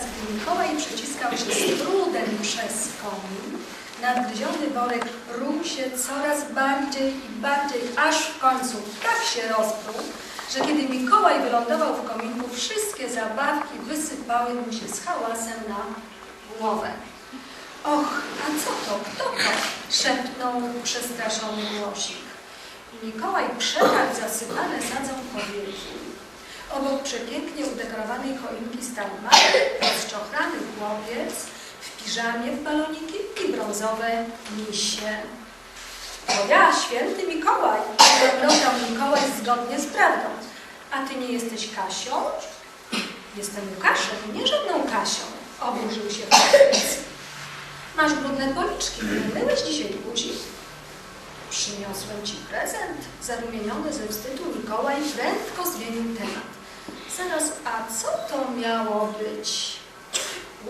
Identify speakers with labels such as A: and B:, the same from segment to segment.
A: Gdy Mikołaj przeciskał się z trudem przez komin, nadgryziony worek rół się coraz bardziej i bardziej, aż w końcu tak się rozpruł, że kiedy Mikołaj wylądował w kominku, wszystkie zabawki wysypały mu się z hałasem na głowę. Och, a co to? Kto to? szepnął przestraszony głosik. Mikołaj przetarł zasypane sadzą powieki. Obok przepięknie udekorowanej choinki stał mały, rozczochrany chłopiec w piżamie w baloniki i brązowe misie. To ja, święty Mikołaj, zapraszał Mikołaj zgodnie z prawdą. A ty nie jesteś Kasią? Jestem Łukaszem, nie żadną Kasią, oburzył się chłopiec. Masz brudne policzki, nie myłeś dzisiaj buzi? Przyniosłem ci prezent. Zarumieniony ze wstydu Mikołaj prędko zmienił temat. Zaraz, a co to miało być?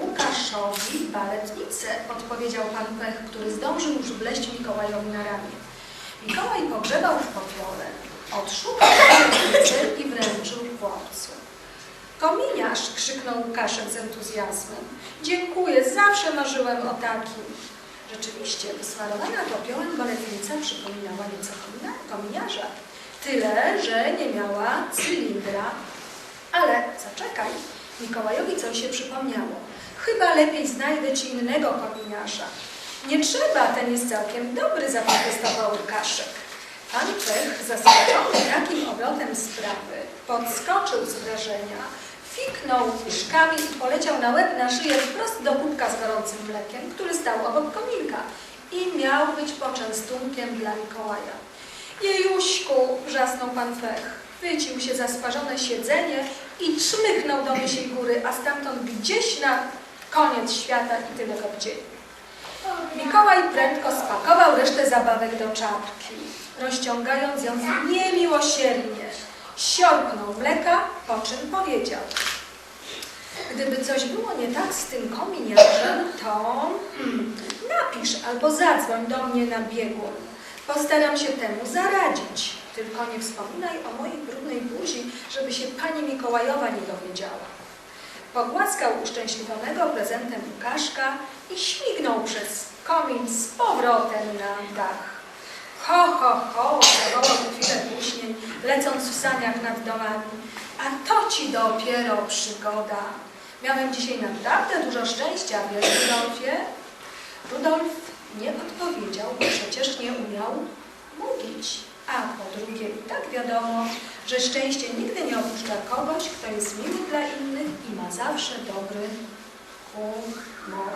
A: Łukaszowi baletnicę, odpowiedział pan Pech, który zdążył już wleść Mikołajowi na ramię. Mikołaj pogrzebał w popiole, odszukał baletnicę i wręczył chłopcu. Kominiarz! krzyknął Łukaszek z entuzjazmem. Dziękuję, zawsze marzyłem o takim. Rzeczywiście, wysmarowana popiołem baletnica przypominała nieco kominiarza. Tyle, że nie miała cylindra. Ale zaczekaj, Mikołajowi coś się przypomniało. Chyba lepiej znajdę ci innego kominiarza. Nie trzeba, ten jest całkiem dobry, zaprotestował Łukaszek. Pan Czech, zaskoczony takim obrotem sprawy, podskoczył z wrażenia, fiknął kiszkami i poleciał na łeb na szyję wprost do kubka z gorącym mlekiem, który stał obok kominka i miał być poczęstunkiem dla Mikołaja. Jejuśku, wrzasnął pan Fech. Chwycił się za sparzone siedzenie i czmychnął do mysiej góry, a stamtąd gdzieś na koniec świata i tyle go widzieli. Mikołaj prędko spakował resztę zabawek do czapki, rozciągając ją niemiłosiernie. Siorknął mleka, po czym powiedział. Gdyby coś było nie tak z tym kominiarzem, to hmm, napisz albo zadzwoń do mnie na biegun. Postaram się temu zaradzić. Tylko nie wspominaj o mojej brudnej buzi, żeby się pani Mikołajowa nie dowiedziała. Pogłaskał uszczęśliwionego prezentem Łukaszka i śmignął przez komin z powrotem na dach. Ho, ho, ho, zawołał chwilę później, lecąc w saniach nad domami. A to ci dopiero przygoda. Miałem dzisiaj naprawdę dużo szczęścia, wiesz, Rudolfie? Rudolf nie odpowiedział, bo przecież nie umiał mówić. A po drugie, i tak wiadomo, że szczęście nigdy nie opuszcza kogoś, kto jest miły dla innych i ma zawsze dobry humor.